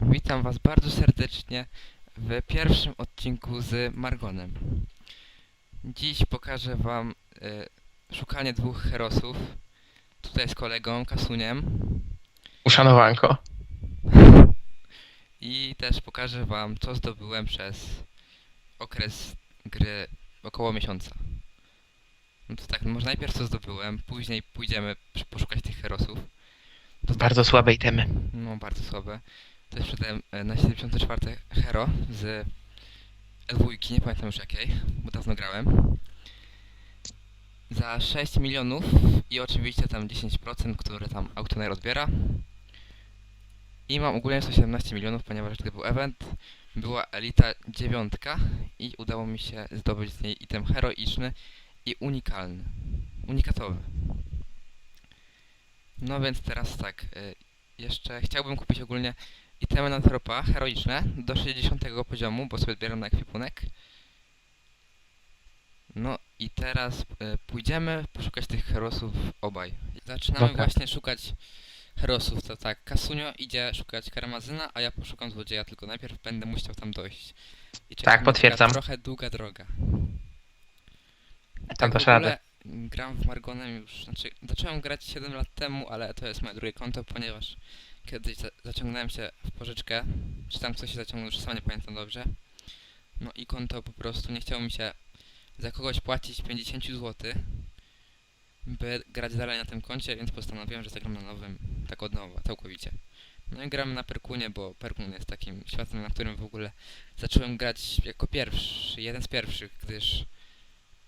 Witam Was bardzo serdecznie w pierwszym odcinku z Margonem. Dziś pokażę Wam y, szukanie dwóch herosów. Tutaj z kolegą Kasuniem Uszanowanko. i też pokażę Wam co zdobyłem przez okres gry około miesiąca. No to tak, może najpierw co zdobyłem, później pójdziemy poszukać tych herosów. To tak, Bardzo słabe temy. No, bardzo słabe. To jest przedem e, na 74 Hero z L2, nie pamiętam już jakiej, bo dawno grałem. Za 6 milionów i oczywiście tam 10%, które tam Autonaj rozbiera. I mam ogólnie 117 milionów, ponieważ gdy był event, była Elita 9 i udało mi się zdobyć z niej item heroiczny i unikalny. Unikatowy. No więc teraz tak, y, jeszcze chciałbym kupić ogólnie itemy na tropa heroiczne do 60 poziomu, bo sobie zbieram na ekwipunek. No i teraz y, pójdziemy poszukać tych herosów obaj. Zaczynamy Dobra. właśnie szukać herosów, to tak, Kasunio idzie szukać karmazyna, a ja poszukam złodzieja, tylko najpierw będę musiał tam dojść. I czeka mnie taka potwierdzam. Trochę długa droga. Tam Tak, dasz w ogóle radę. Gram w Margonem już, znaczy zacząłem grać 7 lat temu, ale to jest moje drugie konto, ponieważ kiedyś za zaciągnąłem się w pożyczkę, czy tam ktoś się zaciągnął, już sam nie pamiętam dobrze. No i konto po prostu nie chciało mi się za kogoś płacić 50 zł, by grać dalej na tym koncie, więc postanowiłem, że zagram na nowym, tak od nowa, całkowicie. No i gramy na Perkunie, bo Perkun jest takim światem, na którym w ogóle zacząłem grać jako pierwszy, jeden z pierwszych, gdyż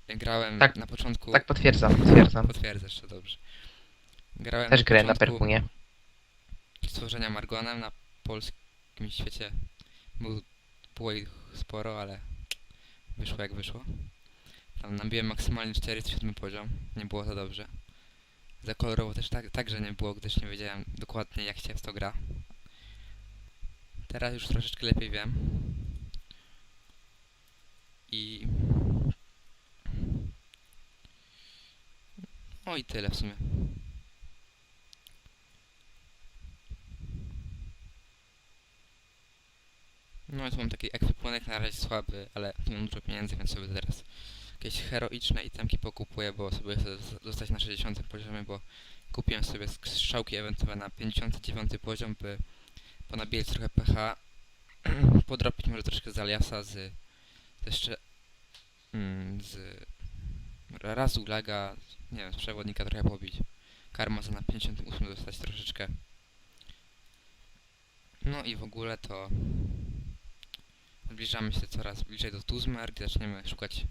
grałem Tak, na początku... Tak potwierdzam, potwierdzam. Potwierdzasz to dobrze. Grałem Też grę na Perkunie. Stworzenia Margonem na polskim świecie. Był, było ich sporo, ale wyszło jak wyszło. Tam nabiłem maksymalnie 47 poziom. Nie było to dobrze. Za kolorowo też tak, także nie było, gdyż nie wiedziałem dokładnie jak się w to gra. Teraz już troszeczkę lepiej wiem. I... O i tyle w sumie. No tu mam taki ekwipunek na razie słaby, ale nie mam dużo pieniędzy, więc sobie teraz jakieś heroiczne itemki pokupuję, bo sobie chcę zostać na 60 poziomie, bo kupiłem sobie strzałki ewentowe na 59 poziom, by ponabiać trochę pH, podrobić może troszkę z aliasa, z, z jeszcze mm, z razu laga, nie wiem, z przewodnika trochę pobić. Karma za na 58 dostać troszeczkę. No i w ogóle to Zbliżamy się coraz bliżej do Tuzmer, gdzie zaczniemy szukać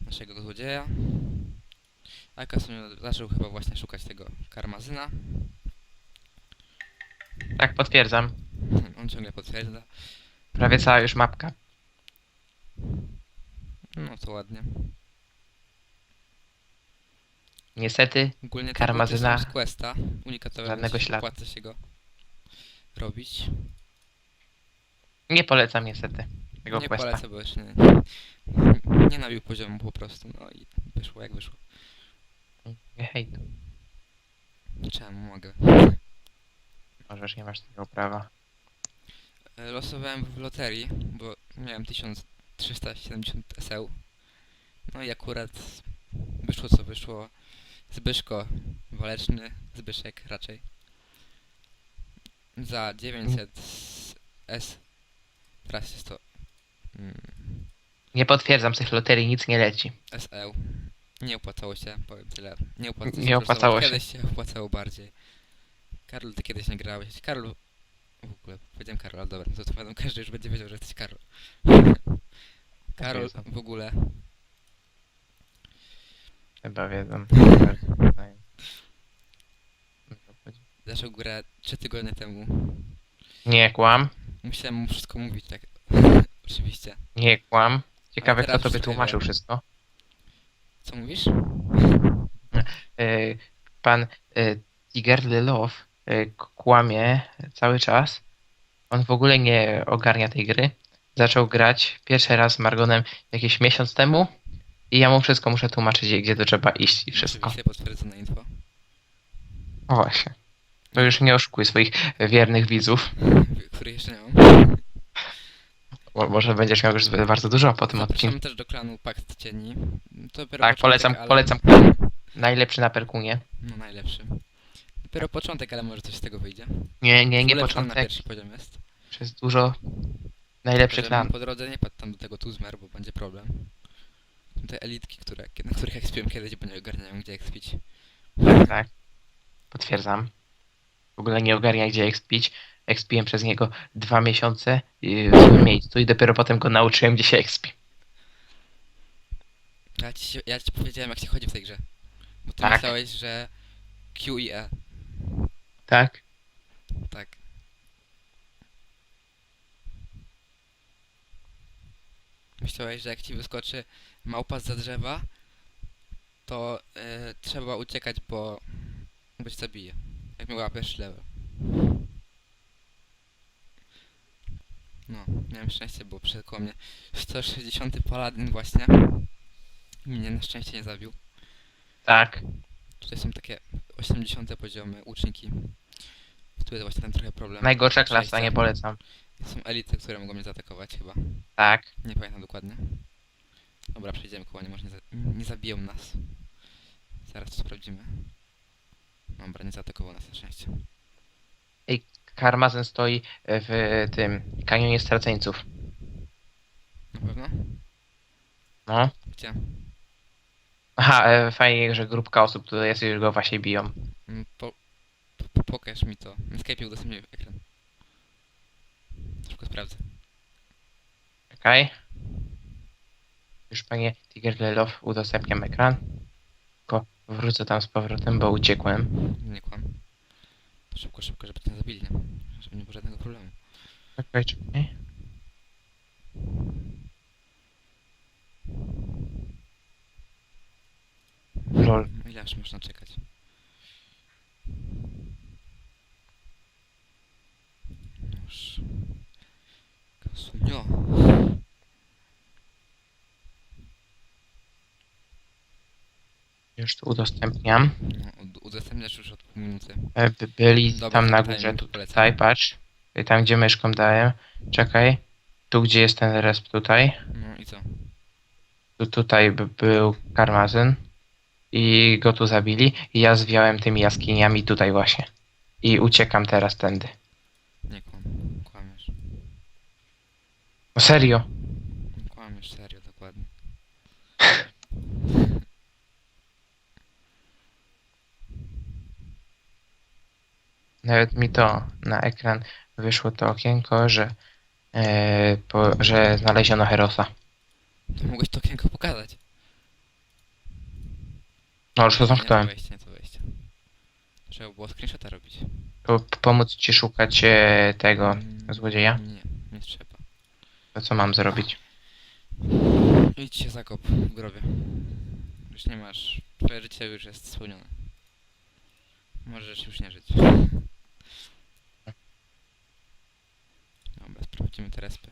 naszego złodzieja. A Kasunio zaczął chyba właśnie szukać tego karmazyna. Tak potwierdzam. On ciągle potwierdza. Prawie cała już mapka. No to ładnie. Niestety Ogólnie Karmazyna. z Questa. Unikatowe, Żadnego śladu. się go robić. Nie polecam niestety tego nie questa. polecę, bo jeszcze nie, nie nabił poziomu po prostu. No i wyszło jak wyszło. Nie hejtu. Czemu mogę? Możesz, nie masz tego prawa. E, Losowałem w loterii, bo miałem 1370 SEU. No i akurat wyszło co wyszło. Zbyszko Waleczny, Zbyszek raczej. Za 900 S. Teraz jest to mm, Nie potwierdzam z tych loterii, nic nie leci. SEU. Nie opłacało się, powiem tyle. Nie opłacało się. Nie opłacało się. Kiedyś się opłacało bardziej. Karol, ty kiedyś nie grałeś. Karol... W ogóle, powiedziałem Karol, ale dobra, no to powiadam, każdy już będzie wiedział, że jesteś Karol. Karol w ogóle Chyba wiedzą. zaczął grę 3 tygodnie temu. Nie kłam, Musiałem mu wszystko mówić, tak. Oczywiście. nie kłam. Ciekawe kto to już wytłumaczył wiem. wszystko. Co mówisz? Y, Pan y, Tiger Love y, kłamie cały czas. On w ogóle nie ogarnia tej gry. Zaczął grać pierwszy raz z Margonem jakiś miesiąc temu i ja mu wszystko muszę tłumaczyć, gdzie to trzeba iść i wszystko. Oczywiście potwierdzone info. O właśnie. To już nie oszukuj swoich wiernych widzów. których jeszcze nie mam. Mo- Może będziesz miał już bardzo dużo po tym odcinku. Zapraszamy też do klanu Pakt Cieni. To dopiero Tak, początek, polecam, ale... polecam. Najlepszy na Perkunie. No najlepszy. Dopiero początek, ale może coś z tego wyjdzie. Nie, nie, nie Ulepszony na początek. pierwszy poziom jest. Przez dużo najlepszych Żebym klan. po drodze nie padł tam do tego Tuzmer, bo będzie problem. Te elitki, które, na których ekspiłem kiedyś, bo nie ogarniają gdzie ekspić. Tak. Potwierdzam. W ogóle nie ogarnia gdzie expić. Expiłem przez niego dwa miesiące y, w miejscu i dopiero potem go nauczyłem gdzie się expi. Ja ci, się- ja ci powiedziałem jak się chodzi w tej grze. Bo ty Tak. myślałeś, że Q i E. Tak? Tak. Myślałeś, że jak ci wyskoczy małpa za drzewa, to e, trzeba uciekać, bo bo cię zabije. Jak mi łapiesz level. No, miałem szczęście, bo przed koło mnie 160 paladyn właśnie. Mnie na szczęście nie zabił. Tak. Tutaj są takie 80 poziomy łuczniki. Tu jest właśnie ten trochę problem. Najgorsza klasa, nie polecam. Są elity, które mogą mnie zaatakować chyba. Tak. Nie pamiętam dokładnie. Dobra, przejdziemy koło nie, może nie, za nie zabiją nas. Zaraz to sprawdzimy. Dobra, nie zaatakował nas na szczęście. Karmazen stoi w tym kanionie straceńców. Na pewno? No. Gdzie? Aha, e, fajnie, że grupka osób tutaj jest i już go właśnie biją. Mm, Po, po, pokaż mi to. Escape udostępnię ekran. Szybko sprawdzę. Czekaj. Już panie Tigerlelow udostępniam ekran. Wrócę tam z powrotem, bo uciekłem. Nie kłam. Szybko, szybko, żeby nie zabili, nie? Żeby nie było żadnego problemu. Czekaj, czekaj. Lol. No ile aż można czekać? Już. Kasunio. Już tu udostępniam. Ud- udostępniasz już od pół minuty. E, by- Byli Dobra, tam na górze, tutaj, patrz. Tam, gdzie myszką dałem. Czekaj. Tu, gdzie jest ten resp tutaj. No i co? Tu, tutaj by był karmazyn. I go tu zabili. I ja zwiałem tymi jaskiniami tutaj właśnie. I uciekam teraz tędy. Nie kłam. Kłamiesz. No serio. Kłamiesz serio, dokładnie. Nawet mi to na ekran wyszło to okienko, że, e, po, że znaleziono Herosa. To mogłeś to okienko pokazać. No już to Nie to zamknąłem. wejście, nie to wejście. Trzeba było screenshota robić. Po, pomóc ci szukać e, tego złodzieja? Nie, nie trzeba. To co mam zrobić? Idź się zakop w grobie. Już nie masz. Twoje życie już jest spełnione. Możesz już nie żyć. Sprawdzimy te respy.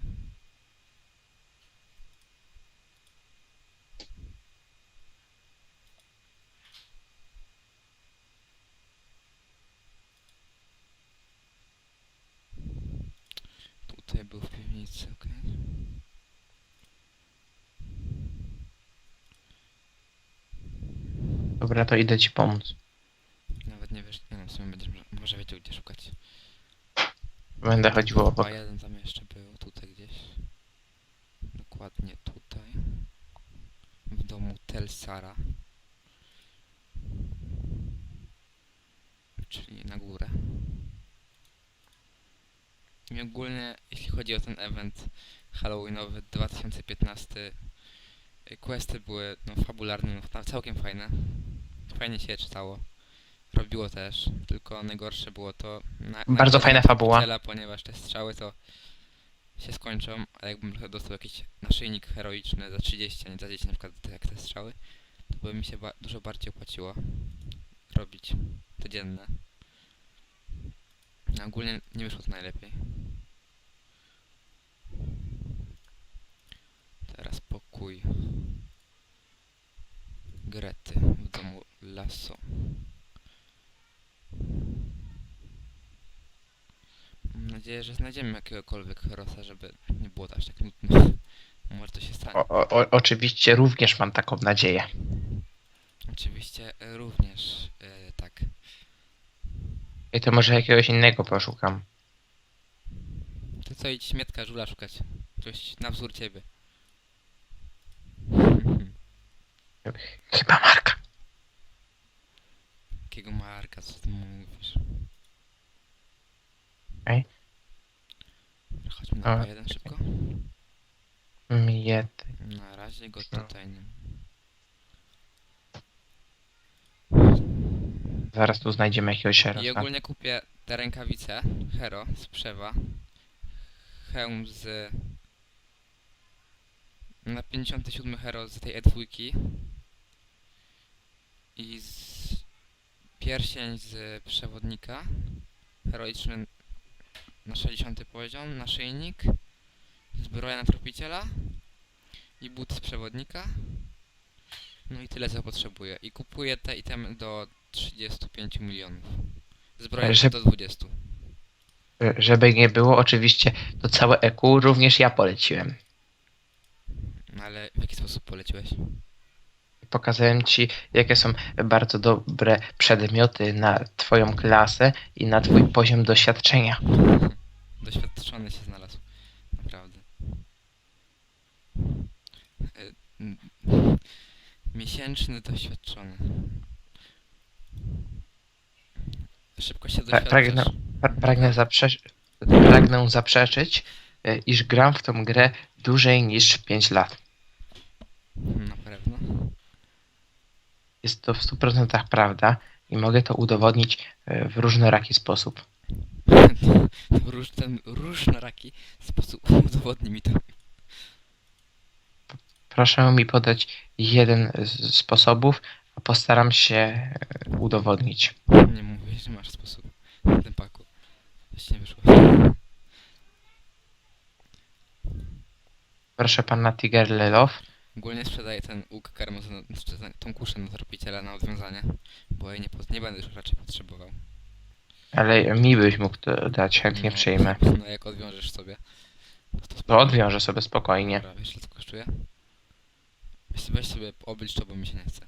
Tutaj był w piwnicy, okej. Dobra, to idę ci pomóc. Nawet nie wiesz, nie wiem, w sumie będziesz może- wiedział gdzie szukać. Będę chodził obok. A jeden tam jeszcze. Dokładnie tutaj. W domu Telsara. Czyli na górę. I ogólnie, jeśli chodzi o ten event Halloweenowy 2015, y, questy były no, fabularne, no, całkiem fajne. Fajnie się je czytało. Robiło też, tylko najgorsze było to... Na, Bardzo na- fajna na fabuła. cela, ponieważ te strzały to się skończą, a jakbym dostał jakiś naszyjnik heroiczny za 30, a nie za 10 na przykład tak jak te strzały, to by mi się ba dużo bardziej opłaciło robić codzienne. A ogólnie nie wyszło to najlepiej. Teraz pokój Grety w domu Lasso. Nadzieję, że znajdziemy jakiegokolwiek herosa, żeby nie było aż tak nudno. Może to się stanie. O, o, o, oczywiście również mam taką nadzieję. Oczywiście e, również e, tak. I to może jakiegoś innego poszukam. To co idź śmietka żula szukać. Coś na wzór ciebie. Chyba Marka. Jakiego marka, co ty mówisz? Okej. Chodźmy na A, jeden szybko. Miety. Na razie go No. tutaj nie. Zaraz tu znajdziemy jakiegoś I ogólnie kupię te rękawice Hero z Przewa. Hełm z... Na 57 Hero z tej E2. I z... Pierścień z przewodnika. Heroiczny na 60 poziom, naszyjnik. Zbroja na tropiciela. I but z przewodnika. No i tyle co potrzebuję. I kupuję te itemy do 35 milionów. Zbroja Że- do 20. Żeby nie było, oczywiście to całe EQ również ja poleciłem. No ale w jaki sposób poleciłeś? Pokazałem ci, jakie są bardzo dobre przedmioty na twoją klasę i na twój poziom doświadczenia. Doświadczony się znalazł. Naprawdę. E, m- Miesięczny doświadczony. Szybko się Pra- pragnę- doświadczasz. Pra- Pragnę, zaprze- pragnę zaprzeczyć, e, iż gram w tą grę dłużej niż 5 lat. Na pewno. Jest to w 100% prawda i mogę to udowodnić e, w różnoraki sposób. W róż, ten różnoraki sposób udowodni mi to. Proszę mi podać jeden z sposobów, a postaram się e, udowodnić. Nie mówię, że masz sposób. Ten paku. Właśnie wyszło. Proszę pana Tiger Lelow. Ogólnie sprzedaję ten łuk karmazyn, sprzedaję tą kuszę na tropiciela na odwiązanie, bo jej nie, po- nie będę już raczej potrzebował. Ale mi byś mógł to dać, chętnie No, przyjmę. No jak odwiążesz sobie. To, to To spoko. odwiążę sobie spokojnie. Dobra, wiesz ile to kosztuje? Weź, weź sobie oblicz to, bo mi się nie chce.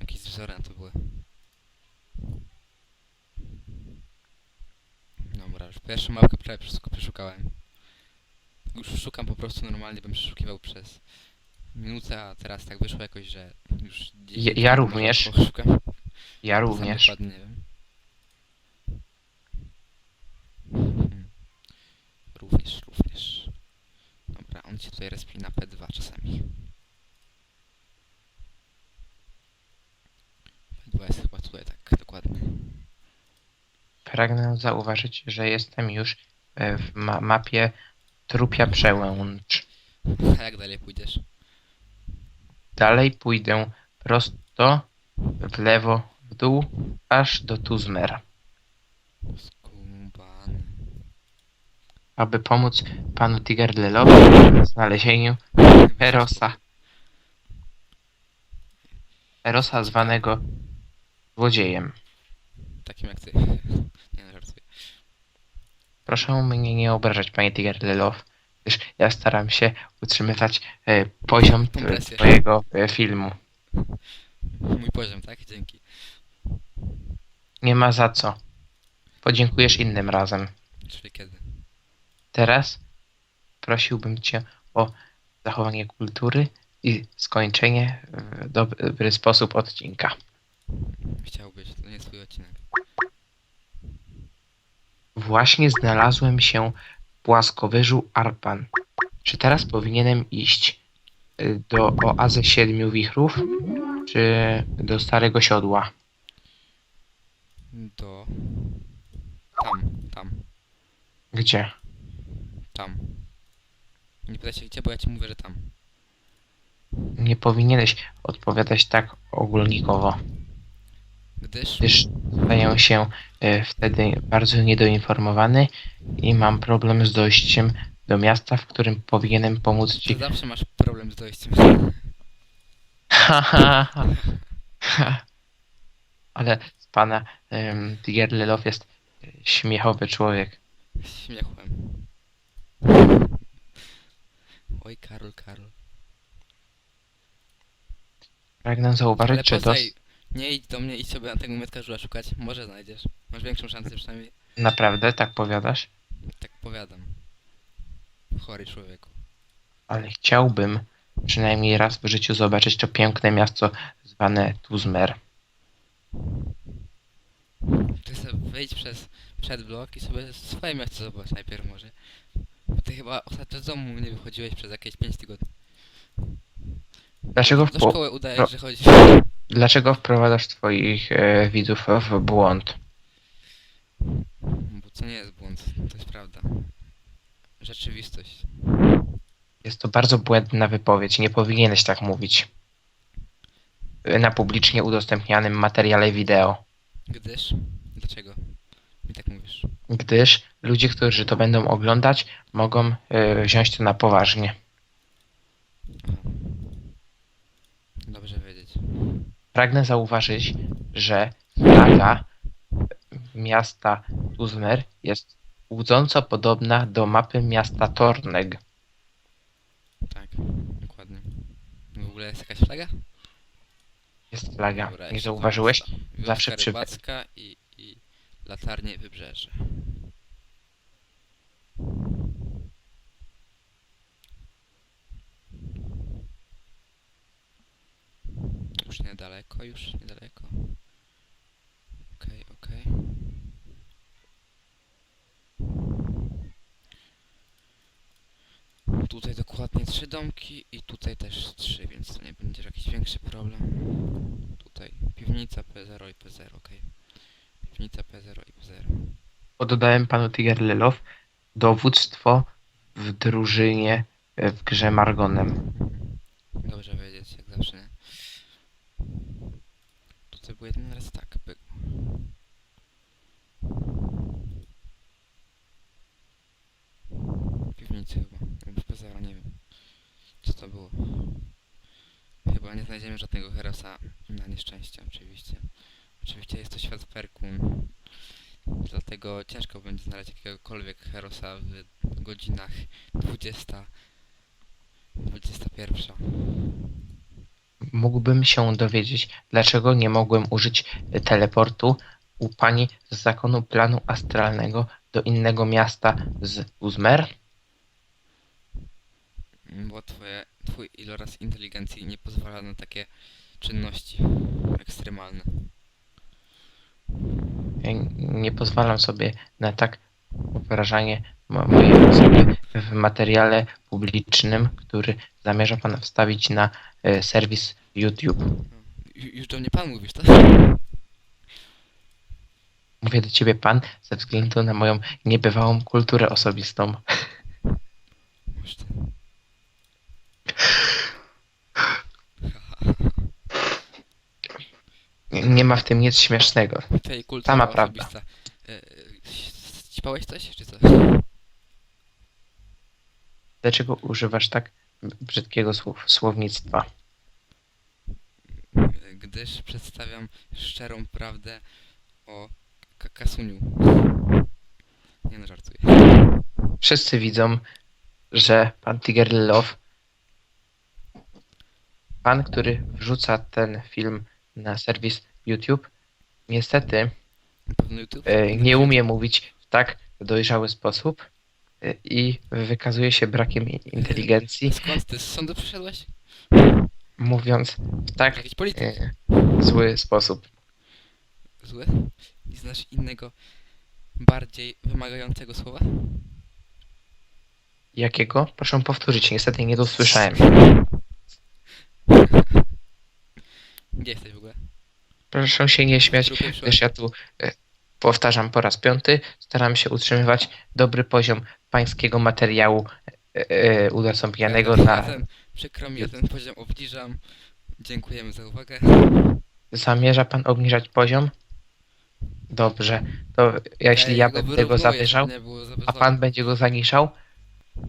Jakieś wzory na to były. Dobra, już pierwszą mapkę prawie wszystko przeszukałem. Już szukam po prostu normalnie, bym przeszukiwał przez minutę, a teraz tak wyszło jakoś, że już 10 ja minut również. Poszukam. Ja również. Dokładnie nie wiem. Mhm. Również, również. Dobra, on się tutaj respi na P2 czasami. P2 jest chyba tutaj tak dokładnie. Pragnę zauważyć, że jestem już e, w ma mapie Trupia Przełęcz. A jak dalej pójdziesz? Dalej pójdę prosto w lewo, w dół, aż do Tuzmer, aby pomóc panu Tigerlelowi w znalezieniu Erosa. Erosa zwanego złodziejem. Takim jak ty. Nie no, żartuję. Proszę mnie nie obrażać, panie Tigerlelow, gdyż ja staram się utrzymywać e, poziom t- twojego e, filmu. Mój poziom, tak? Dzięki. Nie ma za co. Podziękujesz innym razem. Czyli kiedy? Teraz prosiłbym cię o zachowanie kultury i skończenie w dobry sposób odcinka. Chciałbyś, to nie twój odcinek. Właśnie znalazłem się płaskowyżu Arpan. Czy teraz powinienem iść y, do oazy siedmiu wichrów, czy do starego siodła? Do... Tam, tam, Gdzie? tam. Nie pytaj się gdzie, bo ja ci mówię, że tam. Nie powinieneś odpowiadać tak ogólnikowo, Gdyż... gdyż staję się y, wtedy bardzo niedoinformowany i mam problem z dojściem do miasta, w którym powinienem pomóc Ty ci. zawsze masz problem z dojściem. Ale z pana um, jest e, śmiechowy człowiek. Śmiechłem. Oj, Karol, Karol. Pragnę zauważyć, Ale że ej, nie idź do mnie, idź sobie na tego metka żula szukać. Może znajdziesz. Masz większą szansę przynajmniej. naprawdę tak powiadasz, Tak powiadam. Chory człowieku. ale chciałbym przynajmniej raz w życiu zobaczyć to piękne miasto zwane Tuzmer. Ty sobie wejdź przez przedblok i sobie swoje miasto zobacz najpierw może. Bo ty chyba ostatnio z domu nie wychodziłeś przez jakieś 5 tygodni. Dlaczego, Do wpo- szkoły udajesz, pro- że chodzisz. Dlaczego wprowadzasz twoich e, widzów w błąd? Bo to nie jest błąd, to jest prawda. Rzeczywistość. Jest to bardzo błędna wypowiedź, nie powinieneś tak mówić. E, Na publicznie udostępnianym materiale wideo. Gdyż? Dlaczego? Mi tak mówisz. Gdyż ludzie, którzy to będą oglądać, mogą e, wziąć to na poważnie. Dobrze wiedzieć. Pragnę zauważyć, że flaga miasta Tuzmer jest łudząco podobna do mapy miasta Torneg. Tak, dokładnie. W ogóle jest jakaś flaga? Jest flaga. Dobra, Nie jeszcze zauważyłeś? Zawsze przy- Rybacka i, i latarnie wybrzeże. Już niedaleko, już niedaleko. Okej, okej. Tutaj dokładnie trzy domki i tutaj też trzy, więc to nie będzie jakiś większy problem. Tutaj piwnica P0 i P0, okej. Piwnica P0 i P0. Oddałem panu Tigerlelow dowództwo w drużynie w grze Margonem. Dobrze wiedzieć, jak zawsze, Tutaj był jeden raz tak, byk. W piwnicy chyba, albo w P0, nie wiem. Co to było? Chyba nie znajdziemy żadnego Herosa, na nieszczęście oczywiście. Oczywiście jest to świat Perkun, dlatego ciężko będzie znaleźć jakiegokolwiek Herosa w godzinach 20, 21. Mógłbym się dowiedzieć, dlaczego nie mogłem użyć teleportu u pani z zakonu planu astralnego do innego miasta z Uzmer? Bo twoje, twój iloraz inteligencji nie pozwala na takie czynności ekstremalne. Ja nie pozwalam sobie na tak obrażanie mo- mojej osoby w materiale publicznym, który zamierza pan wstawić na e, serwis YouTube. Ju- Już do mnie pan mówisz, tak? Mówię do ciebie pan ze względu na moją niebywałą kulturę osobistą. To. Nie- Nie ma w tym nic śmiesznego. Tej kultury Sama prawda. osobista. E, e, Ćpałeś coś, czy co? Dlaczego używasz tak brzydkiego słów, słownictwa? Gdyż przedstawiam szczerą prawdę o Kasuniu. Nie no, żartuję. Wszyscy widzą, że pan Tiger Love, pan, który wrzuca ten film na serwis YouTube, niestety pewno YouTube? e, nie umie mówić w tak dojrzały sposób e, i wykazuje się brakiem inteligencji, Skąd ty z sądu przyszedłeś? Mówiąc w tak Jakiś polityk? e, zły sposób. Zły? Nie znasz innego, bardziej wymagającego słowa? Jakiego? Proszę powtórzyć, niestety nie dosłyszałem. Gdzie jesteś w ogóle? Proszę się nie śmiać, gdyż ja tu e, powtarzam po raz piąty, staram się utrzymywać dobry poziom pańskiego materiału e, e, udostępnianego Ja na... ten, przykro mi, ja ten poziom obniżam. Dziękujemy za uwagę. Zamierza pan obniżać poziom? Dobrze, to jeśli ja będę go wyrównuję, zawyżał, żeby nie było za a pan będzie go zaniżał,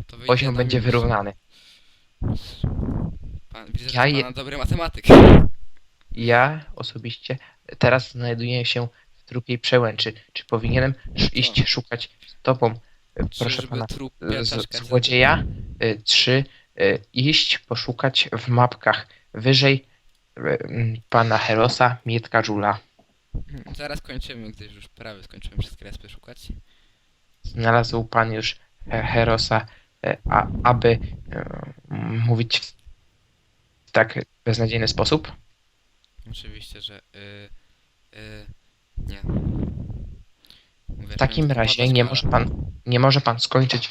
To wyjdzie poziom na będzie minus. wyrównany. Pan, widzę, Ja że je- dobry matematyk. Ja osobiście teraz znajduję się w trupiej przełęczy. Czy powinienem sz- iść szukać z tobą proszę pana, z, złodzieja. E, Trzy, e, iść poszukać w mapkach wyżej e, m, pana Herosa, Mietka Żula. Mhm, Zaraz kończymy, gdyż już prawie skończyłem wszystkie respy szukać. Znalazł pan już Herosa, a, aby mówić w tak beznadziejny sposób? Oczywiście, że y, y, nie. W takim razie nie może pan, nie może pan skończyć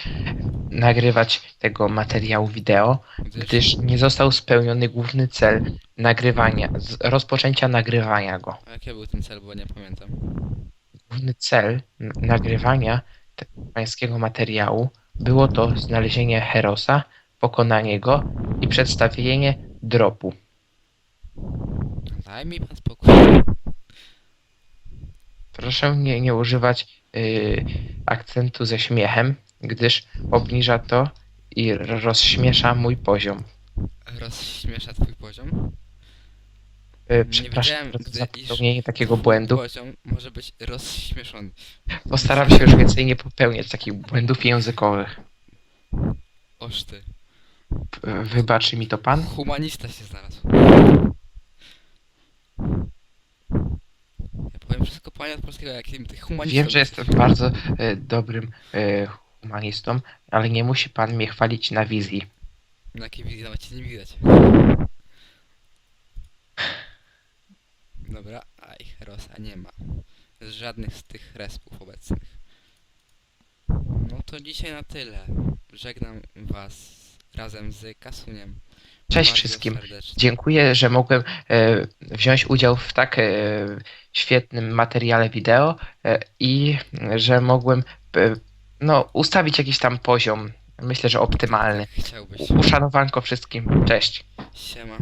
nagrywać tego materiału wideo, Gdyż, gdyż nie został spełniony główny cel nagrywania, z rozpoczęcia nagrywania go. A jaki był ten cel, bo nie pamiętam. Główny cel n- nagrywania tego pańskiego materiału było to znalezienie Herosa, pokonanie go i przedstawienie dropu. Daj mi pan spokój. Proszę nie, nie używać y, akcentu ze śmiechem, gdyż obniża to i rozśmiesza mój poziom. Rozśmiesza twój poziom. Y, Przepraszam gdy za popełnienie takiego błędu. Poziom może być rozśmieszony. Postaram się już więcej nie popełniać takich błędów językowych. Oż ty. P- Wybaczy mi to pan? Humanista się znalazł. Powiem wszystko od polskiego, ty humanistą Wiem, że jestem bardzo e, dobrym e, humanistą, ale nie musi pan mnie chwalić na wizji. Na jakiej wizji nawet cię nie widać. Dobra, a ich Rosa nie ma. Z żadnych z tych respów obecnych. No to dzisiaj na tyle. Żegnam was razem z Kasuniem. Cześć Bardzo wszystkim. serdecznie. Dziękuję, że mogłem e, wziąć udział w tak e, świetnym materiale wideo e, i że mogłem e, no, ustawić jakiś tam poziom. Myślę, że optymalny. Chciałbyś. Uszanowanko wszystkim. Cześć. Siema.